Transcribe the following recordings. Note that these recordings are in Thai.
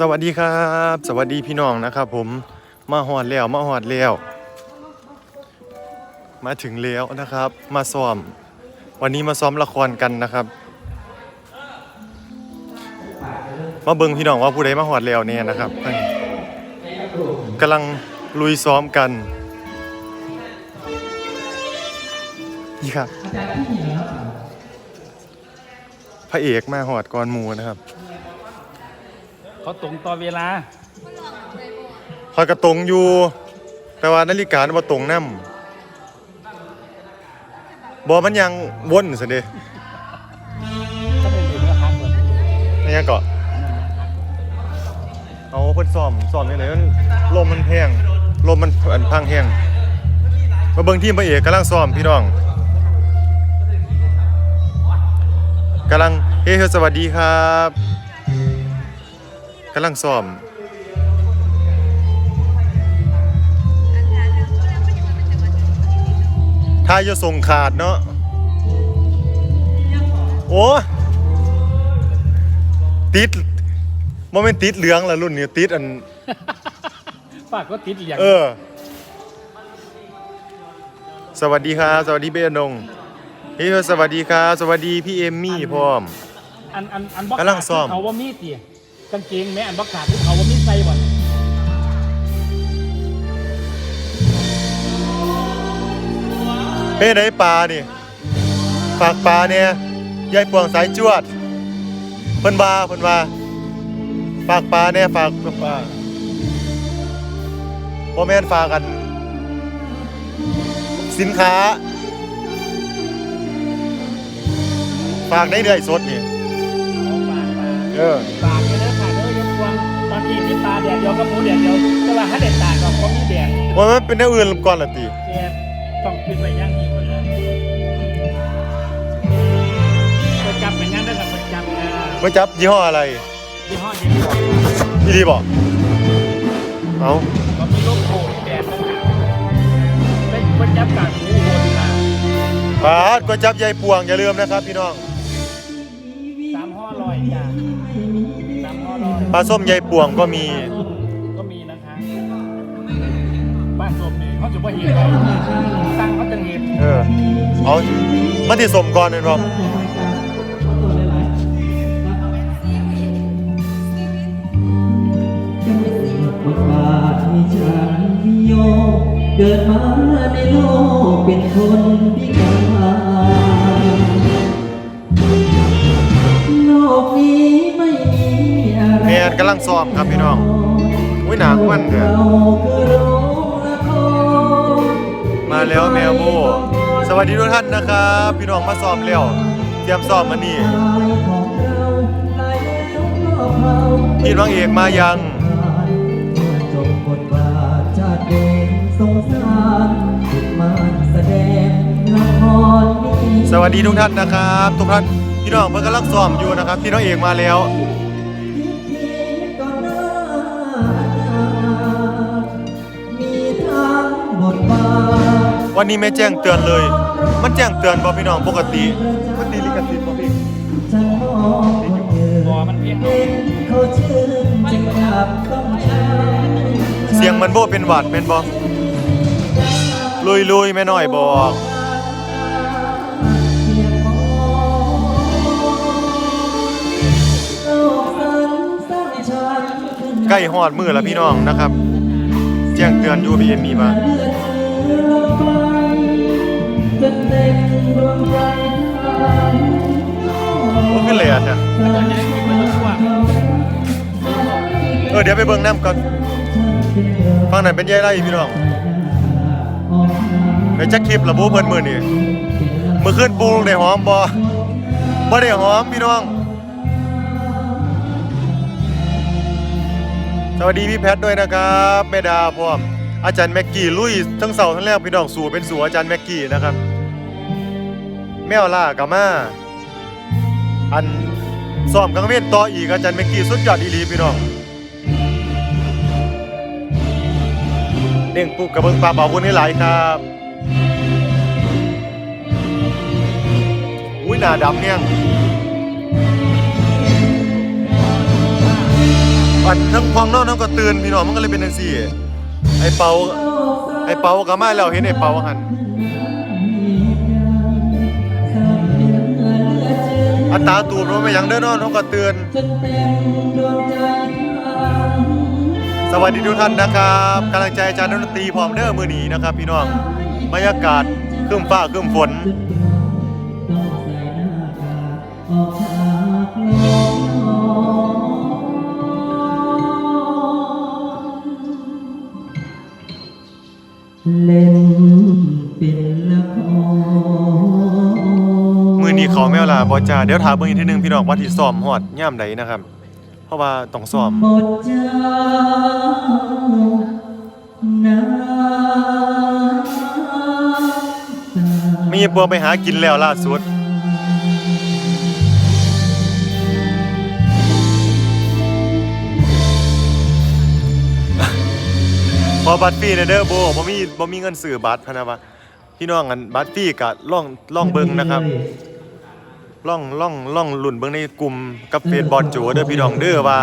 สวัสดีครับ สวัสดีพี่น้องนะครับผมมาหอดแล้วมาหอดแล้วมาถึงแล้วนะครับ มาซ้อม วันนี้มาซ้อมละครกันนะครับ มาเบิ่งพี่น้องว่าผู้ใดมาหอดแล้วเนี่ยนะครับกำลังลุยซ้อมกันนี่ครับพระเอกมาหอดก่อนหมูนะครับ เขาตรงต่อเวลาคอยกระตรงอยู่ แต่ว่านาฬิกาบ่ตรงนํบ่มันยังวนซะเด้ก็เป็นอยู่เนื้อฮักเลยมันยังเกาะเอาเพิ่นซ่อมซ่อมจังไดมันลมมันแพงลมมันอันพังแฮงมาเบิ่งทีมพระเอกกำลังซ้อมพี่น้องกำลังเฮ้ยสวัสดีครับ กำลังซ้อมถ้าจะส่งขาดเนาะโอ้ติดโมเมนติดเหลืองละรุ่นนี้ติดอันฝากก็ติดเหลียงเออ สวัสดีครับสวัสดีเบยนงพี่สวัสดีครับสวัสดีพี่เอมมี่พร้อม อันอันอันบักกำลังซ่อมเขาว่ามีดตี กางเกงแม่อันบักขาดที่เขาว่ามีดใส่บ่อนเฮ้ยไหนปลานี่ฝากปลาเนี่ยยายปวงสายจวดเพิ่นว่าเพิ่นว่าฝากปลาเนี่ยฝากปลาพ่อแม่นฝากกัน สินค้า ฝากได้เรื่อยสดนี่ เอาฝากมาเออฝากเลยนะค่ะเด้อยกพ วงตอนที่ที่ปลาแดดเดียวกับหมูแดดเดียวแต่ว่าถ้าแดดตากก็เพราะมีแดดว่ามันเป็นแนวอื่นก่อนละติแกต้องปิดไว้อย่างนี้ก่อนนะประจำเป็นงั้นได้กับประจำนะมาจับยี่ห้ออะไรยี่ห้อเย็นก่อนพี่ดีบอกเอาก็มีโลโก้แดดต่างหากได้ประจำการหมูโหดมาปาดก๋วยจับยายปวงอย่าลืมนะครับพี่น้องสามห่อลอยจ้ะสามห่อ ลอยปลาส้มยายปวงก็มี ก็มีนะคะบ้านสมนี่เขาจะว่าเห็นอะไรตั้งเขาจะเห็นเออเอามันที่สมก่อนเลยบ่บทบาทให้ฉันพิโยเกิดมาในโลกเป็นคนพิการ กำลังซ้อมครับพี่น้องอุ้ยหนากูมันเด้อะมาแล้วแมวโบสวัสดีทุกท่านนะครับ พี่น้องมาซ้อมแล้วเตรียมซ้อมมานี่ยของเราลายแล้วก็เผาพี่น้องเอกมายังเมื่อจบบทบาทชาติเด่นสงสางสวัสดีทุกท่านนะครับ ทุกท่านพี่น้องเพิ่งกำลังซ้อมอยู่นะครับพี่น้องเอกมาแล้ว วันนี้ไม่แจ้งเตือนเลย มันแจ้งเตือนบ่พี่น้องปกติมันตีลิขสิทธิ์บ่พี่ฉันมองคนอื่นบอมันเพี้ยนเห็นเขาชื่นจึงขับต้องช้ำเสียงมันโบเป็นหวัดเป็นบ่ลุยลุยๆแม่น้อยบอกใกล้ฮอดมือแล้วพี่น้องนะครับ แจ้งเตือนอยู่บีเอ็มมีมา จะเต็มดวงใจโอ้ขึ้นเลยอะเนี่ยมันจะได้คุยกันทั่วเออเดี๋ยวไปเบิ่งน้ำก่อนฟังนั้นเป็นยายไรพี่น้องไปจักคลิประบุเพิ่นมือนี่มือขึ้นปูได้หอมบ่บ่ได้หอมพี่น้อง สวัสดีพี่แพทด้วยนะครับแม่ดาพร้อมอาจารย์แม็กกี้ลุยทั้งเสาทั้งแรกพี่น้องสู่เป็นสู่อาจารย์แม็กกี้นะครับ แมวล่ากับมาอันซ้อมกังเว้นต่ออีกอาจารย์แม็กกี้สุดยอดอีหลีพี่น้องเด้งปุ๊กกระเบิงปลาเป่าบุญให้หลายครับอุ้ยหน้าดำเนี่ยปอันทั้งควงนอนทั้งก็ตื่นพี่น้องมันก็เลยเป็นจังซี่ไอ้เปาไอ้เปาก็มาแล้วเห็นไอ้เปาหัน อัตาตูมมันไม่ยังเด้อนอนทั้งก็เตื่นสวัสดีทุกท่านนะครับกำลังใจอาจารย์ดนตรีพร้อมเด้อมือนีนะครับ พี่น้องบรรยากาศครึ้มฟ้าครึ้มฝนเล่น ล่ะบอจ่าเดี๋ยวถามเบิ่งอีกทีหนึงพี่น้องว่าที่ซ้อมฮอดย่ามใดนะครับ เพราะว่าต้องซ้อมหมดเจ้าน้ำตามีปัวไปหากินแล้วล่าสุด พอบัตรฟรีเนยเด้อโบบ่มีบ่มีเงินซื้อบัตรพะนะวะพี่น้องอันบัตรฟรีก็ล่องล่องเบิ่งนะครับ ล่องล่องล่องหลุ่นเบิ่งในกลุ่มกับเฟซบอลโจเด้อพี่น้องเด้อว่า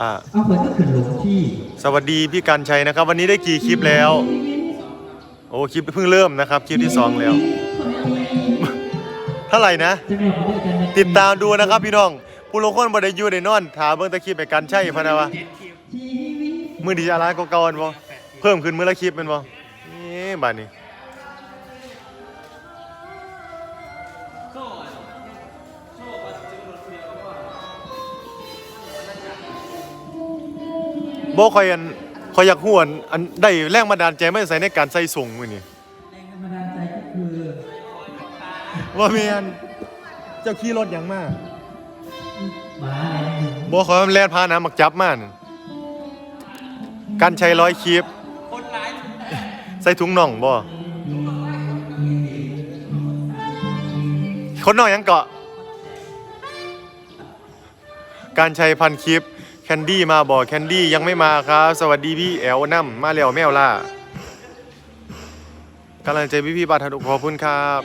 อ่าเอาเปิดก็ขึ้นหลงที่สวัสดีพี่กันชัยนะครับ วันนี้ได้กี่คลิปแล้ว โอ้คลิปเพิ่งเริ่มนะครับ คลิปที่สองแล้วเท่าไหร่นะ ติดตามดูนะครับพี่น้อง ผู้ลงคนบ่ได้อยู่ได้นอนถามเบิ่งตะคลิปไปกันชัยพะนะวะมือดีอะไรก็เก่าอันบ่เพิ่มขึ้นมือละคลิปแม่นบ่นี่บัดนี้ บ่ค่อยอันข่อยอยากฮู้อันอันได้แรงบันดาลใจมาใส่ในการใส่ส่งมื้อนี้แรงบันดาลใจก็คือว่าแม่นเจ้าขี่รถหยังมาหมาอะไรหนึ่งบ่ขอยมันแล่นพาน้ำมักจับมานั่นการใช้ร้อยคลิปใส่ถุงน่องบ่คนน่องหยังเกาะการใช้พันคลิป แคนดี้มาบ่แคนดี้ยังไม่มาครับ สวัสดีพี่แอลน้ำมาแล้วแมวล่ากำลังใจพี่พี่บาทนุขอบคุณครับ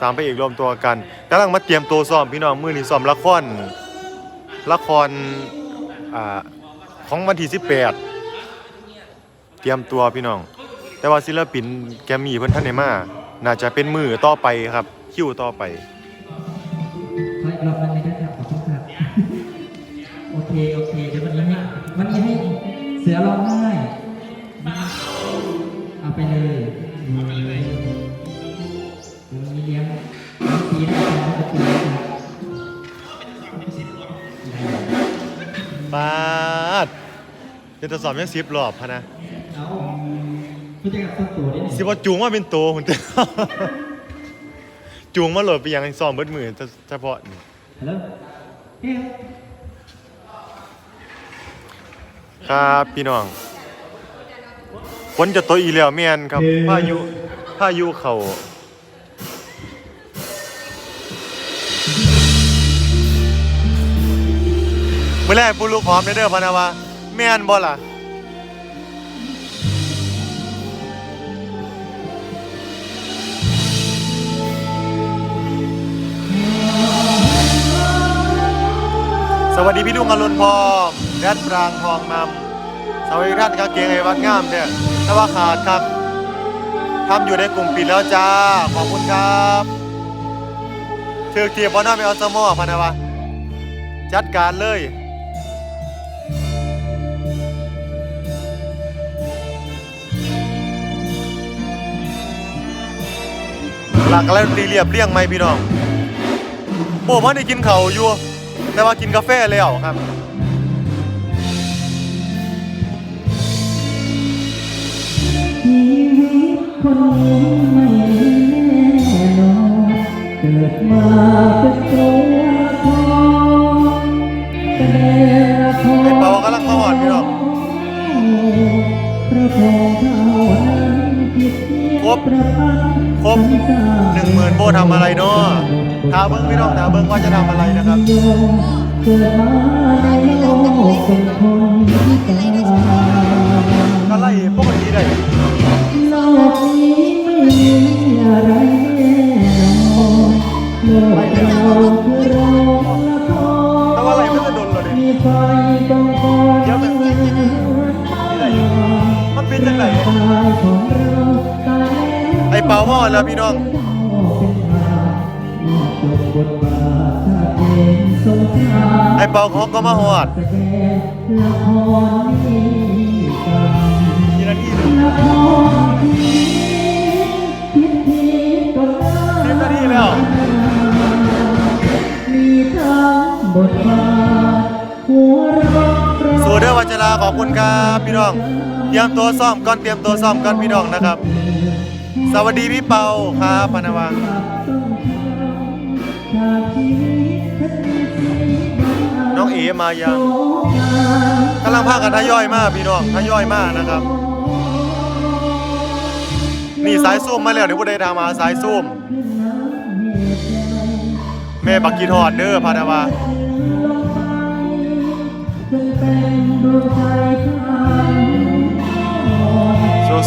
สามไปอีกรวมตัวกันกำลังมาเตรียมตัวซ้อมพี่น้องมือนี้ซ้อมละครละครอ่าของวันที่18 เตรียมตัวพี่น้อง แต่ว่าศิลปินแกมี่เพิ่นท่านไหนมา น่าจะเป็นมือต่อไปครับ คิวต่อไป สือร้องไห้เอาไปเลยเอาไปเลยเดี๋ยววันนี้เลี้ยงน้องปีนะครับน้องปีนะครับปาดเป็นตัวสอบยังสิบรอบพะนะเอาผู้จัดการต้นตัวได้หนึ่งสิว่าจูงว่าเป็นตัวหุ่นเต้นจูงมาโหลดไปยังซ้อมเบิดมือเฉพาะนี่ฮัลโหลเฮ้ย ครับพี่น้องฝนจะตกอีแล้วแม่นครับพายุพายุเขาเมื่อแรกผู้ลูกหอมเด้อเด้อพะนะวะแม่นบ่ล่ะสวัสดีพี่ลุงอรุณพร แดดปรางทองนำสวัสดีท่านกางเกงไอวัดงามเนี่ยถ้าว่าขาดครับทำอยู่ในกลุ่มปิดแล้วจ้า ขอบคุณครับเถือกเทียบบอลน่าไปเอาสมอพะนะวะ จัดการเลยหลักแล้วตีเรียบเรียงไหมพี่น้องโอ้พ่อได้กินเข่าอยู่ แต่ว่ากินกาแฟแล้วครับ คนนี้ไม่แน่นอนเกิดมาเป็นตัวทองแสดงละครไอ้เปากำลังมาหอดพี่น้องพระพงษ์เท่านั้นผิดเพียงครบประพันธ์ครบหนึ่งหมื่นโบทำอะไรเนาะถามเบิ้งพี่น้องถามเบิ้งว่าจะทำอะไรนะครับเกิดมาในโลกเป็นคนพิการก็ไล่ปกติได้ บไราเพื่อเราและท้องไม่เอาเพื่องเดนเป็ไาองเาตาอ้เหม้อแล้วพี่น้องไอ้เปาเขงก็มาหอดละครนี้ ขอบคุณครับพี่น้องเตรียมตัวซ้อมก่อนเตรียมตัวซ้อมก่อนพี่น้องนะครับ สวัสดีพี่เปาครับพนวังจาวิตฉันมีสีดำน้องเอมายังกำลังพากันทยอยมากพี่น้องทยอยมากนะครับ นี่สายซูมมาแล้วเดี๋ยวผู้ใดทางมาสายซูมแม่บักกีทอดเด้อพานาวา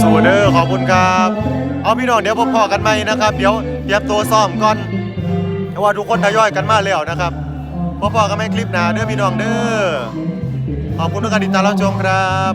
สู้ๆเด้อขอบคุณครับ เอาพี่น้องเดี๋ยวพบพอกันใหม่นะครับ เดี๋ยวเตรียมตัวซ้อมก่อนเพราะว่าทุกคนทยอยกันมาแล้วนะครับพบพอกันใหม่คลิปหน้าเด้อพี่น้องเด้อขอบคุณทุกการติดตามรับชมครับ